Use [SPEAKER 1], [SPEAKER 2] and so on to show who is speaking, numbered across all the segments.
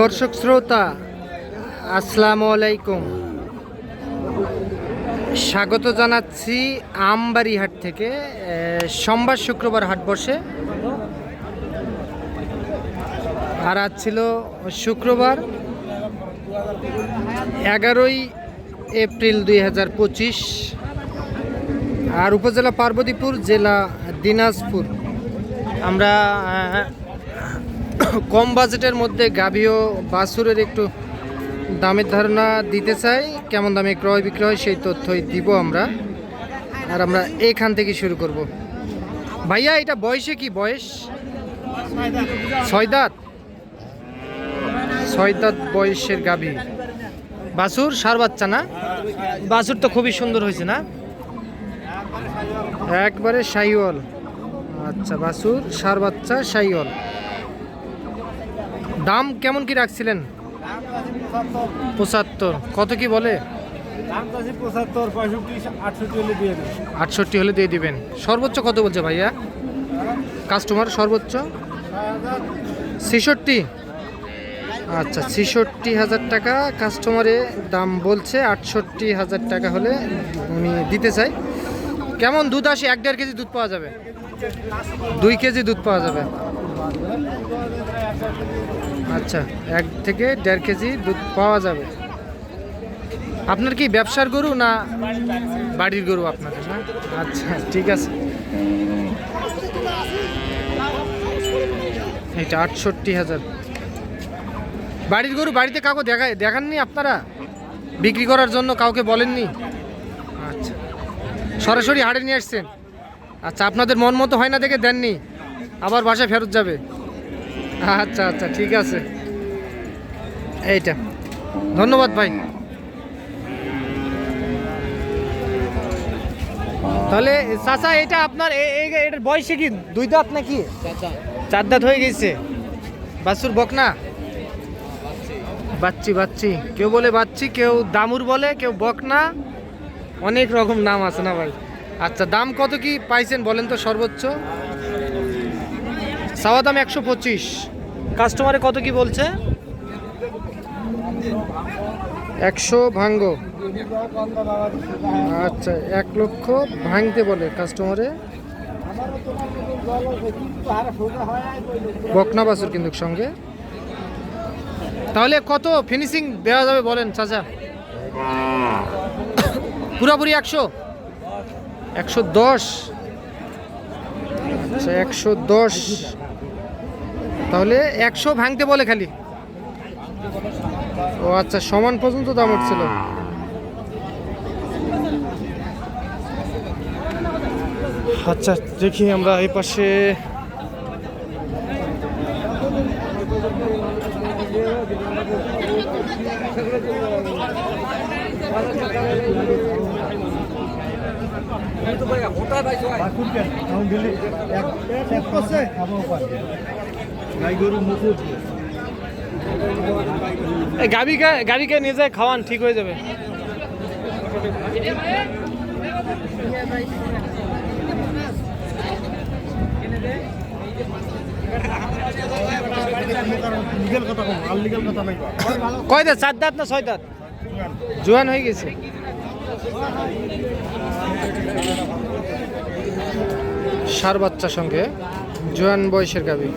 [SPEAKER 1] দর্শক শ্রোতা, আসসালামু আলাইকুম। স্বাগত জানাচ্ছি আমবাড়ি হাট থেকে সোমবার শুক্রবার হাট বসে। আর আজ ছিল শুক্রবার, এগারোই এপ্রিল দুই হাজার পঁচিশ। আর উপজেলা পার্বতীপুর, জেলা দিনাজপুর। আমরা কম বাজেটের মধ্যে গাভী ও বাছুরের একটু দামের ধারণা দিতে চাই। কেমন দামে ক্রয় বিক্রয় সেই তথ্যই দিব আমরা। আর আমরা এখান থেকে শুরু করব। ভাইয়া, এটা বয়সে কি বয়স? ছয় দাঁত ছয় দাঁত বয়সের গাভী। বাছুর, সার বাচ্চা না? বাছুর তো খুবই সুন্দর হয়েছে না? একবারে সাইওয়াল আচ্ছা বাসুর সার বাচ্চা সাইওয়াল দাম কেমন কি রাখছিলেন? পঁচাত্তর। কত কি বলে?
[SPEAKER 2] আটষট্টি হলে দিয়ে
[SPEAKER 1] দিবেন। সর্বোচ্চ কত বলছে ভাইয়া? কাস্টমার সর্বোচ্চ? ছেষট্টি? আচ্ছা ছেষট্টি হাজার টাকা কাস্টমারে দাম বলছে। আটষট্টি হাজার টাকা হলে আমি দিতে চাই। কেমন দুধ আসে? এক দেড় কেজি দুধ পাওয়া যাবে? দুই কেজি দুধ পাওয়া যাবে? আচ্ছা এক থেকে দেড় কেজি দুধ পাওয়া যাবে। আপনার কি ব্যবসার গরু না বাড়ির গরু আপনাদের না আচ্ছা ঠিক আছে। এটা আটষট্টি হাজার। বাড়ির গরু বাড়িতে কাউকে দেখায় দেখাননি আপনারা? বিক্রি করার জন্য কাউকে বলেননি? আচ্ছা সরাসরি হাড়ে নিয়ে আসছেন। আচ্ছা আপনাদের মন মতো হয় না দেখে দেননি। আবার বাসায় ফেরত যাবে। আচ্ছা আচ্ছা ঠিক আছে। এইটা। ধন্যবাদ ভাই। তাহলে চাচা এটা আপনার এটার বয়সে কি? দুই দাঁত নাকি? চার দাঁত হয়ে গেছে। বাছুর বকনা? বাচ্চি বাচ্চি। কেউ বলে বাচ্চি কেউ দামুর বলে কেউ বকনা। অনেক রকম নাম আছে না ভাই? আচ্ছা দাম কত কি পাইছেন বলেন তো সর্বোচ্চ? চাওয়া দাম একশো পঁচিশ। কাস্টমারে কত কি বলছে? একশো ভাঙ্গ। আচ্ছা এক লক্ষ ভাঙতে বলে কাস্টমারে। বকনা বাছুর কিন্তু সঙ্গে। তাহলে কত ফিনিশিং দেওয়া যাবে বলেন চাচা? পুরাপুরি একশো? একশো দশ। আচ্ছা একশো দশ। তাহলে একশো ভাঙতে বলে খালি। ও আচ্ছা সমান পর্যন্ত দাম উঠছিল। আচ্ছা দেখি আমরা এই পাশে
[SPEAKER 2] গাই
[SPEAKER 1] গাবিকে গাবিকে নিয়ে যায়, খাওয়ান, ঠিক হয়ে যাবে। কয় চার দাঁত না ছয় দাঁত? জোয়ান হয়ে গেছে। সার বাচ্চার সঙ্গে জোয়ান বয়সের গাবি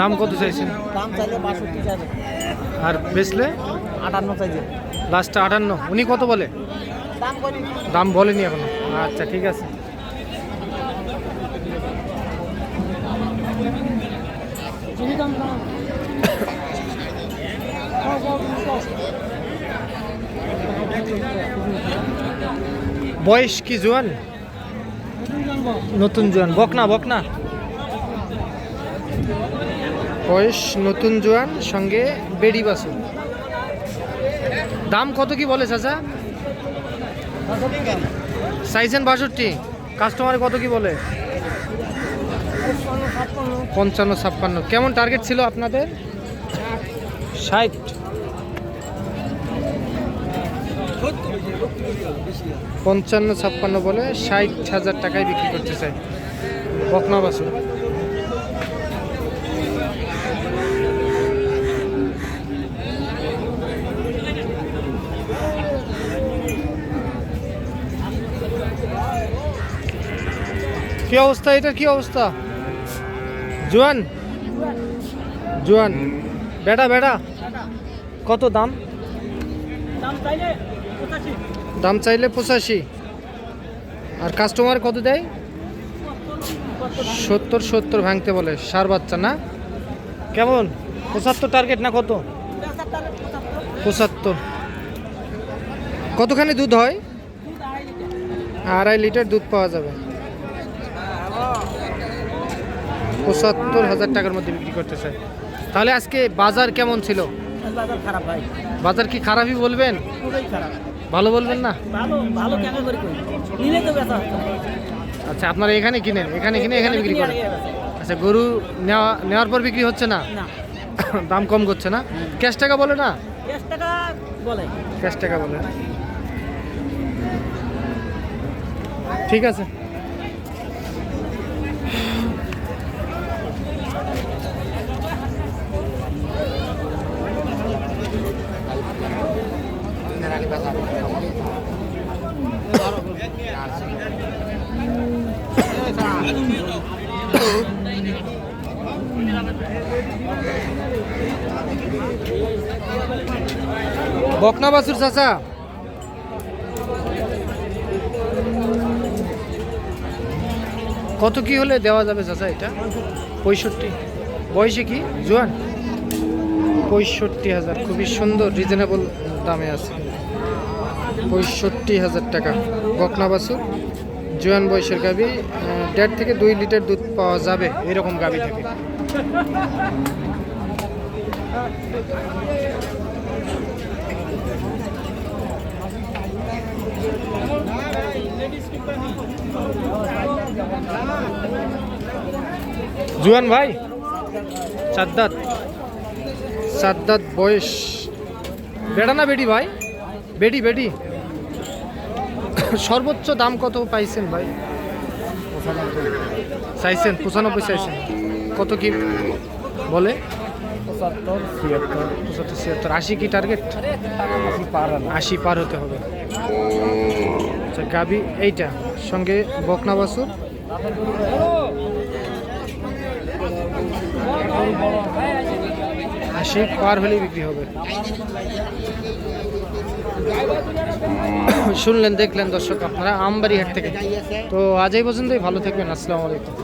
[SPEAKER 1] দাম কত চাইছেন?
[SPEAKER 2] দাম চাইলে বাষট্টি চাইবে।
[SPEAKER 1] আর বেচলে?
[SPEAKER 2] আটান্ন চাইছে।
[SPEAKER 1] লাস্টটা আটান্ন। উনি কত বলে?
[SPEAKER 2] দাম
[SPEAKER 1] বলেনি। এখনও। আচ্ছা ঠিক আছে। বয়স কি জোয়ান? নতুন জোয়ান। বকনা বকনা বয়স নতুন জোয়ান, সঙ্গে বেড়ি বাসু দাম কত কি বলে চাচা? সাইজেন বাষট্টি। কাস্টমারে কত কি বলে? পঞ্চান্ন, ছাপ্পান্ন। কেমন টার্গেট ছিল আপনাদের? ষাট। পঞ্চান্ন ছাপ্পান্ন বলে ষাট হাজার টাকায় বিক্রি করতে চাই। বকনা বাছুর। কি অবস্থা? এটার কি অবস্থা? জোয়ান? জোয়ান। বেটা বেটা। কত দাম? দাম পঁচাশি। আর কাস্টমার কত দেয়? সত্তর সত্তর ভাঙতে বলে সার বাচ্চা না? কেমন? পঁচাত্তর টার্গেট না কত? পঁচাত্তর। কতখানি দুধ হয়? আড়াই লিটার দুধ পাওয়া যাবে। পঁচাত্তর হাজার টাকার মধ্যে বিক্রি করতে চাই। তাহলে আজকে বাজার কেমন ছিল?
[SPEAKER 3] বাজার
[SPEAKER 1] বাজার কি খারাপই বলবেন?
[SPEAKER 3] খুবই খারাপ।
[SPEAKER 1] ভালো বলবেন না?
[SPEAKER 3] ভালো ভালো কেন করে করি। নিলে তো বেচা
[SPEAKER 1] আচ্ছা আপনারা এখানে কিনেন? এখানে কিনে এখানে বিক্রি করেন? আচ্ছা গরু নেওয়া নেওয়ার পর বিক্রি হচ্ছে না?
[SPEAKER 3] না।
[SPEAKER 1] দাম কম করছে না? ক্যাশ টাকা বলে না?
[SPEAKER 3] ক্যাশ টাকা বলে।
[SPEAKER 1] ক্যাশ টাকা বলে। ঠিক আছে। বকনা বাসুর চাচা। কত কি হলে দেওয়া যাবে চাচা এটা? পঁয়ষট্টি। বয়সে কি? জোয়ান? পঁয়ষট্টি হাজার। খুবই সুন্দর রিজনেবল দামে আছে। পঁয়ষট্টি হাজার টাকা। বকনা বাসুর জোয়ান বয়সের গাবি দেড় থেকে দুই লিটার দুধ পাওয়া যাবে এরকম গাবি থেকে। জুয়ান ভাই, সাদ্দাত। সাদ্দাত বয়স। বেড়া না বেডি ভাই? বেডি বেডি। সর্বোচ্চ দাম কত পাইছেন ভাই? চাইছেন পঁচানব্বই চাইছেন। কত কি বলে?
[SPEAKER 2] পঁচাত্তর ছিয়াত্তর।
[SPEAKER 1] আশি কি টার্গেট
[SPEAKER 2] আশি পার
[SPEAKER 1] আশি পার হতে হবে। আচ্ছা গাবি এইটা। সঙ্গে বকনা বাসুর আশি পার হলেই বিক্রি হবে। শুনলেন, দেখলেন দর্শক আপনারা আমবাড়ি হাট থেকে। তো আজ এই পর্যন্তই, ভালো থাকবেন, আসসালামু আলাইকুম।